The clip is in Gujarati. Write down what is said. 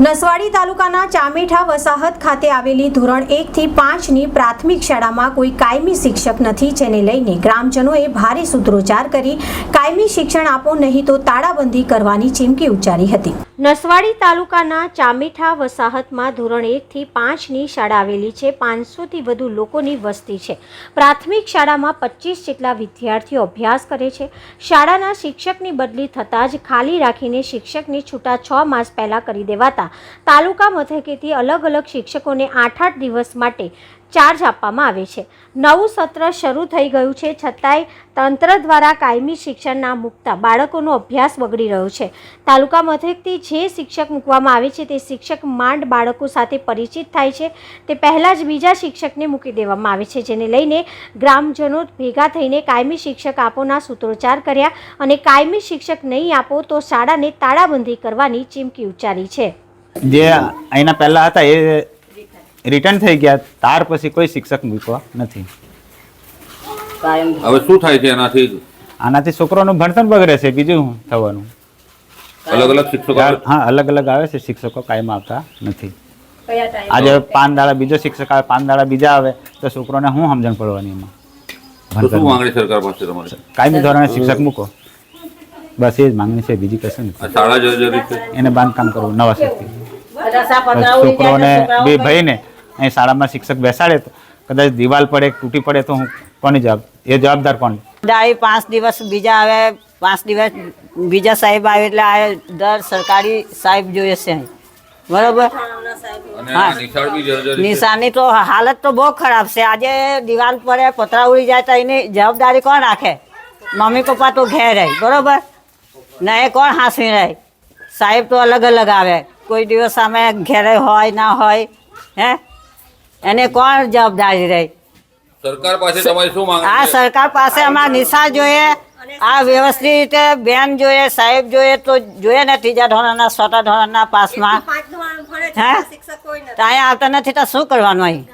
નસવાડી તાલુકાના ચામેઠા વસાહત ખાતે આવેલી ધોરણ એકથી પાંચની પ્રાથમિક શાળામાં કોઈ કાયમી શિક્ષક નથી, જેને લઈને ગ્રામજનોએ ભારે સૂત્રોચ્ચાર કરી, કાયમી શિક્ષણ આપો નહીં તો તાળાબંધી કરવાની ચીમકી ઉચ્ચારી હતી. નસવાડી તાલુકાના ચામેઠા વસાહતમાં ધોરણ એકથી પાંચની શાળા આવેલી છે. પાંચસોથી વધુ લોકોની વસ્તી છે. પ્રાથમિક શાળામાં પચીસ જેટલા વિદ્યાર્થીઓ અભ્યાસ કરે છે. શાળાના શિક્ષકની બદલી થતાં જ ખાલી રાખીને શિક્ષકની છૂટા છ માસ પહેલાં કરી દેવાતા તાલુકા મથકેથી અલગ અલગ શિક્ષકોને આઠ આઠ દિવસ માટે ચાર્જ આપવામાં આવે છે. નવું સત્ર શરૂ થઈ ગયું છે, છતાંય તંત્ર દ્વારા કાયમી શિક્ષણ ના મૂકતા બાળકોનો અભ્યાસ બગડી રહ્યો છે. તાલુકા મથકથી જે શિક્ષક મૂકવામાં આવે છે, તે શિક્ષક માંડ બાળકો સાથે પરિચિત થાય છે. તે પહેલાં જ બીજા શિક્ષકને મૂકી દેવામાં આવે છે, જેને લઈને ગ્રામજનો ભેગા થઈને કાયમી શિક્ષક આપોના સૂત્રોચ્ચાર કર્યા અને કાયમી શિક્ષક નહીં આપો તો શાળાને તાળાબંધી કરવાની ચીમકી ઉચ્ચારી છે. જે અહીંના પહેલાં હતા એ રિટર્ન થઈ ગયા. ત્યાર પછી કોઈ શિક્ષક મૂક્યો નથી. હવે શું થાય છે એનાથી? આનાથી છોકરોનું ભણતર બગડે છે બીજું શું થવાનું? અલગ અલગ શિક્ષકો હા અલગ અલગ આવે છે શિક્ષકો કાયમ આવતા નથી. આજે પાંચ દાડા બીજો શિક્ષક આવે પાંચ દાડા બીજા આવે તો છોકરોને શું સમજણ પડવાની એમાં. સરકાર પાસે તમારી? કાયમી ધોરણે શિક્ષક મૂકો. બસ એ જ માંગણી છે બીજી કશું નથી. એને બાંધકામ કરવું નવા સરથી છોકરોને બે ભાઈને અહીં શાળામાં શિક્ષક બેસાડે તો કદાચ દિવાલ પડે તૂટી પડે તો હું કોની જવાબ એ જવાબદાર કોણ? દાઈ પાંચ દિવસ બીજા આવે પાંચ દિવસ બીજા સાહેબ આવે એટલે આ દર સરકારી સાહેબ જોઈએ છે અહીં. બરોબર? નિશાની તો હાલત તો બહુ ખરાબ છે. આજે દિવાલ પડે પતરા ઉડી જાય તો એની જવાબદારી કોણ રાખે? મમ્મી પપ્પા તો ઘેર રહે બરોબર? ને એ કોણ હાંસવી રહે? સાહેબ તો અલગ અલગ આવે. કોઈ દિવસ અમે ઘેરે હોય ના હોય હે? એને કોણ જવાબદારી રહે? સરકાર પાસે તમારી શું આ સરકાર પાસે અમારા નિશા જોઈએ આ વ્યવસ્થિત રીતે બેન જોઈએ સાહેબ જોઈએ તો જોઈએ ને ત્રીજા ધોરણના ચોથા ધોરણના પાસમાં. હે? તો અહીંયા આવતા નથી તો શું કરવાનું અહીં?